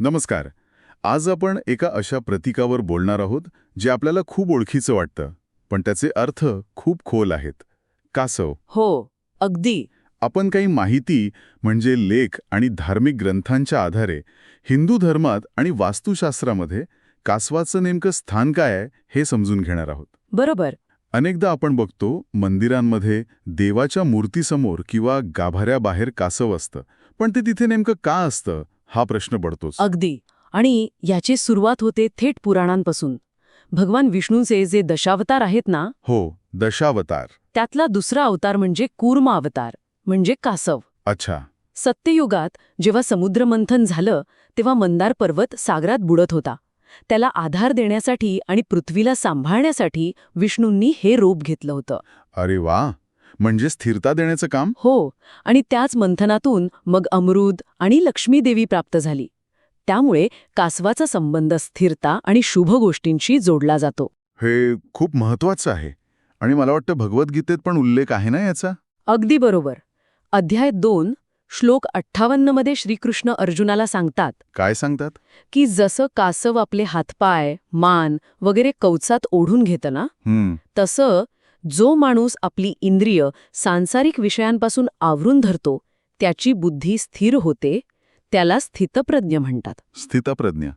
नमस्कार. आज आपण एका अशा प्रतीकावर बोलणार आहोत जे आपल्याला खूप ओळखीचं वाटतं पण त्याचे अर्थ खूप खोल आहेत. कासव. हो अगदी. आपण काही माहिती म्हणजे लेख आणि धार्मिक ग्रंथांच्या आधारे हिंदू धर्मात आणि वास्तुशास्त्रामध्ये कासवाचं नेमकं स्थान काय आहे हे समजून घेणार आहोत. बरोबर. अनेकदा आपण बघतो मंदिरांमध्ये देवाच्या मूर्तीसमोर किंवा गाभाऱ्याबाहेर कासव असतं पण ते तिथे नेमकं का असतं हा प्रश्न पडतोच. अगदी. आणि याची सुरुवात होते थेट पुराणांपासून. भगवान विष्णूचे जे दशावतार आहेत ना हो दशावतार. त्यातला दुसरा अवतार म्हणजे कूर्म अवतार म्हणजे कासव. अच्छा. सत्ययुगात जेव्हा समुद्रमंथन झालं तेव्हा मंदार पर्वत सागरात बुडत होता. त्याला आधार देण्यासाठी आणि पृथ्वीला सांभाळण्यासाठी विष्णूंनी हे रूप घेतलं होतं. अरे वा! म्हणजे स्थिरता देण्याचं काम? हो आणि त्याच मंथनातून मग अमृत आणि लक्ष्मी देवी प्राप्त झाली. त्यामुळे कासवाचा संबंध स्थिरता आणि शुभ गोष्टींशी जोडला जातो. हे खूप महत्वाचं आहे. आणि मला वाटतं भगवद्गीतेत पण उल्लेख आहे ना याचा? अगदी बरोबर. अध्याय दोन श्लोक अठ्ठावन्नमध्ये श्रीकृष्ण अर्जुनाला सांगतात काय सांगतात? की जसं कासव आपले हातपाय मान वगैरे कवचात ओढून घेतं ना तसं जो माणूस आपली इंद्रिय सांसारिक विषयांपासून आवरून धरतो त्याची बुद्धी स्थिर होते त्याला स्थितप्रज्ञ म्हणतात. स्थितप्रज्ञ.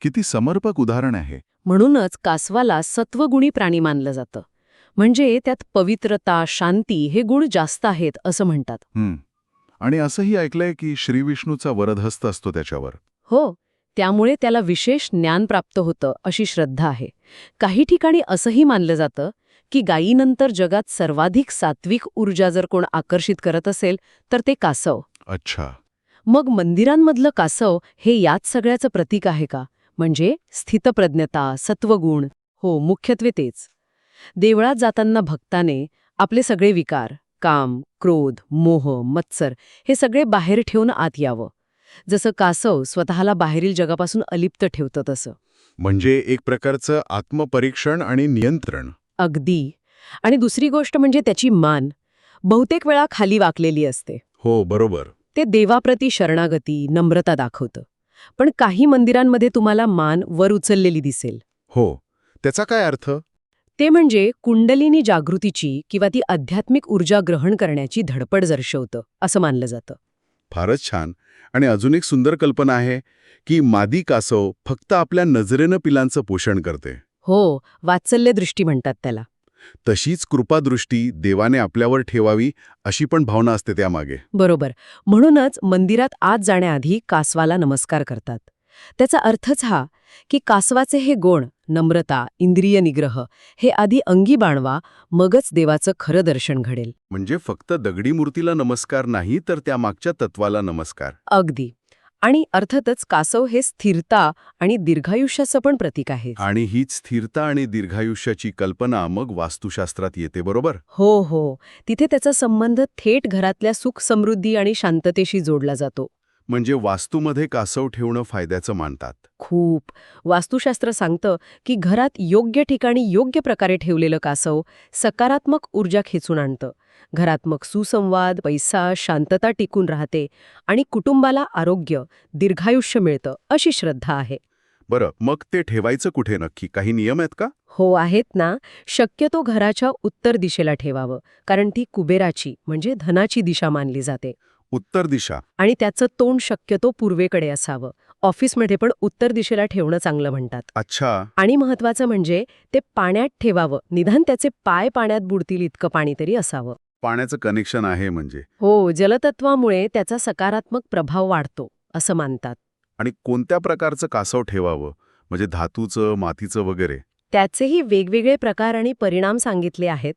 किती समर्पक उदाहरण आहे. म्हणूनच कासवाला सत्वगुणी प्राणी मानलं जातं. म्हणजे त्यात पवित्रता शांती हे गुण जास्त आहेत असं म्हणतात. हम्म आणि असंही ऐकलंय की श्रीविष्णूचा वरदहस्त असतो त्याच्यावर. हो त्यामुळे त्याला विशेष ज्ञान प्राप्त होतं अशी श्रद्धा आहे. काही ठिकाणी असंही मानलं जातं की गायीनंतर जगात सर्वाधिक सात्विक ऊर्जा जर कोण आकर्षित करत असेल तर ते कासव. अच्छा. मग मंदिरांमधलं कासव हे याच सगळ्याचं प्रतीक आहे का? म्हणजे स्थितप्रज्ञता सत्वगुण. हो मुख्यत्वे तेच. देवळात जाताना भक्ताने आपले सगळे विकार काम क्रोध मोह मत्सर हे सगळे बाहेर ठेवून आत यावं. जसं कासव स्वतःला बाहेरील जगापासून अलिप्त ठेवतं तसं. म्हणजे एक प्रकारचं आत्मपरीक्षण आणि नियंत्रण. अगदी. आणि दुसरी गोष्ट म्हणजे त्याची मान. बहुतेक वेळा खाली वाकलेली असते. हो बरोबर. ते देवाप्रती शरणागती नम्रता दाखवतं. पण काही मंदिरांमध्ये तुम्हाला मान वर उचललेली दिसेल. हो. त्याचा काय अर्थ? ते म्हणजे कुंडलिनी जागृतीची किंवा ती आध्यात्मिक ऊर्जा ग्रहण करण्याची धडपड दर्शवतं असं मानलं जातं. फारच छान. आणि अजून एक सुंदर कल्पना आहे की मादी कासव फक्त आपल्या नजरेनं पिलांचं पोषण करते. हो वात्सल्य दृष्टी म्हणतात त्याला. तशीच कृपादृष्टी देवाने आपल्यावर ठेवावी अशी पण भावना असते त्यामागे. बरोबर. म्हणूनच मंदिरात आत जाण्याआधी कासवाला नमस्कार करतात. त्याचा अर्थच हा की कासवाचे हे गुण नम्रता इंद्रिय निग्रह हे आधी अंगी बाणवा मगच देवाचं खरं दर्शन घडेल. म्हणजे फक्त दगडी मूर्तीला नमस्कार नाही तर त्यामागच्या तत्वाला नमस्कार. अगदी. आणि अर्थातच कासव हे स्थिरता आणि दीर्घायुष्याचं पण प्रतीक आहे. आणि हीच स्थिरता आणि दीर्घायुष्याची कल्पना मग वास्तुशास्त्रात येते बरोबर? हो हो. तिथे त्याचा संबंध थेट घरातल्या सुख समृद्धी आणि शांततेशी जोडला जातो. म्हणजे वास्तूमध्ये कासव ठेवणं फायद्याचं मानतात. खूप. वास्तुशास्त्र सांगतं की घरात योग्य ठिकाणी योग्य प्रकारे ठेवलेलं कासव सकारात्मक ऊर्जा खेचून आणतं. घरात मग सुसंवाद पैसा शांतता टिकून राहते आणि कुटुंबाला आरोग्य दीर्घायुष्य मिळतं अशी श्रद्धा आहे. बरं मग ते ठेवायचं कुठे नक्की? काही नियम आहेत का? हो आहेत ना. शक्यतो घराच्या उत्तर दिशेला ठेवावं कारण ती कुबेराची म्हणजे धनाची दिशा मानली जाते. उत्तर दिशा. आणि त्याचं तोंड शक्यतो पूर्वेकडे असावं. ऑफिसमध्ये पण उत्तर दिशेला ठेवणं चांगलं म्हणतात. अच्छा. आणि महत्वाचं म्हणजे ते पाण्यात ठेवावं. निदान त्याचे पाय पाण्यात बुडतील इतकं पाणी तरी असावं. पाण्याचं कनेक्शन आहे म्हणजे. हो जलतत्वामुळे त्याचा सकारात्मक प्रभाव वाढतो असं मानतात. आणि कोणत्या प्रकारचं कासव ठेवावं? म्हणजे धातूचं मातीचं वगैरे? त्याचेही वेगवेगळे प्रकार आणि परिणाम सांगितले आहेत.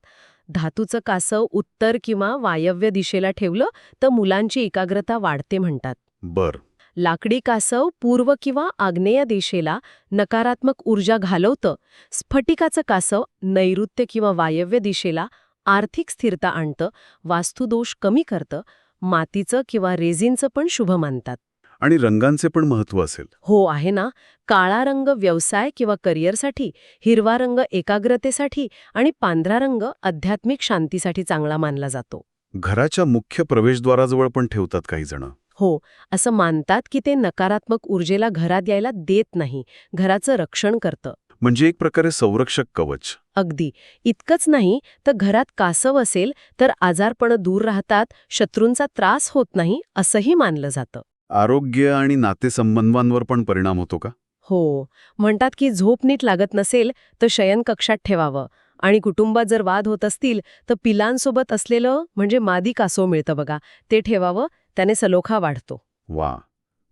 धातूचं कासव उत्तर किंवा वायव्य दिशेला ठेवलं तर मुलांची एकाग्रता वाढते म्हणतात. बर. लाकडी कासव पूर्व किंवा आग्नेय दिशेला नकारात्मक ऊर्जा घालवतं स्फटिकाचं कासव नैऋत्य किंवा वायव्य दिशेला आर्थिक स्थिरता आणतं वास्तुदोष कमी करतं मातीचं किंवा रेझिनचं पण शुभ मानतात. आणि रंगांचे पण महत्त्व असेल. हो आहे ना. काळा रंग व्यवसाय किंवा करिअरसाठी हिरवा रंग एकाग्रतेसाठी आणि पांढरा रंग आध्यात्मिक शांतीसाठी चांगला मानला जातो. घराच्या मुख्य प्रवेशद्वाराजवळ पण ठेवतात काही जण. हो असं मानतात की ते नकारात्मक ऊर्जेला घरात यायला देत नाही घराचं रक्षण करतं. म्हणजे एक प्रकारे संरक्षक कवच. अगदी. इतकंच नाही तर घरात कासव असेल तर आजारपणं दूर राहतात शत्रूंचा त्रास होत नाही असंही मानलं जातं. आरोग्य आणि नातेसंबंधांवर पण परिणाम होतो का? हो. म्हणतात की झोप नीट लागत नसेल तर शयनकक्षात ठेवावं. आणि कुटुंबात जर वाद होत असतील तर पिलांसोबत असलेलं म्हणजे मादी कासव मिळतं बघा. ते ठेवावं त्याने सलोखा वाढतो. वा.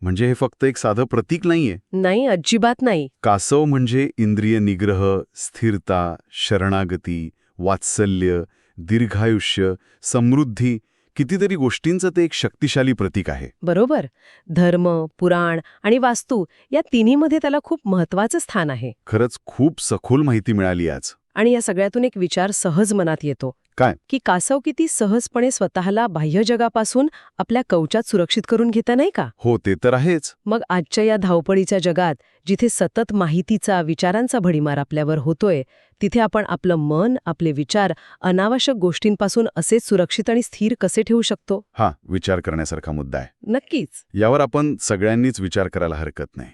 म्हणजे हे फक्त एक साधं प्रतीक नाहीये? नाही अजिबात नाही. कासव म्हणजे इंद्रिय निग्रह स्थिरता शरणागती वात्सल्य दीर्घायुष्य समृद्धी कितीतरी गोष्टींचं ते एक शक्तिशाली प्रतीक आहे. बरोबर. धर्म पुराण आणि वास्तू या तिन्हीमध्ये त्याला खूप महत्वाचं स्थान आहे. खरंच खूप सखोल माहिती मिळाली आज. आणि या सगळ्यातून एक विचार सहज मनात येतो. काय? की कासव किती सहजपणे स्वतःला बाह्य जगापासून आपल्या कवचात सुरक्षित करून घेता नाही का? हो ते तर आहेच. मग आजच्या या धावपळीच्या जगात जिथे सतत माहितीचा विचारांचा भडीमार आपल्यावर होतोय तिथे आपण आपलं मन आपले विचार अनावश्यक गोष्टींपासून असेच सुरक्षित आणि स्थिर कसे ठेवू शकतो? हा विचार करण्यासारखा मुद्दा आहे. नक्कीच. यावर आपण सगळ्यांनीच विचार करायला हरकत नाही.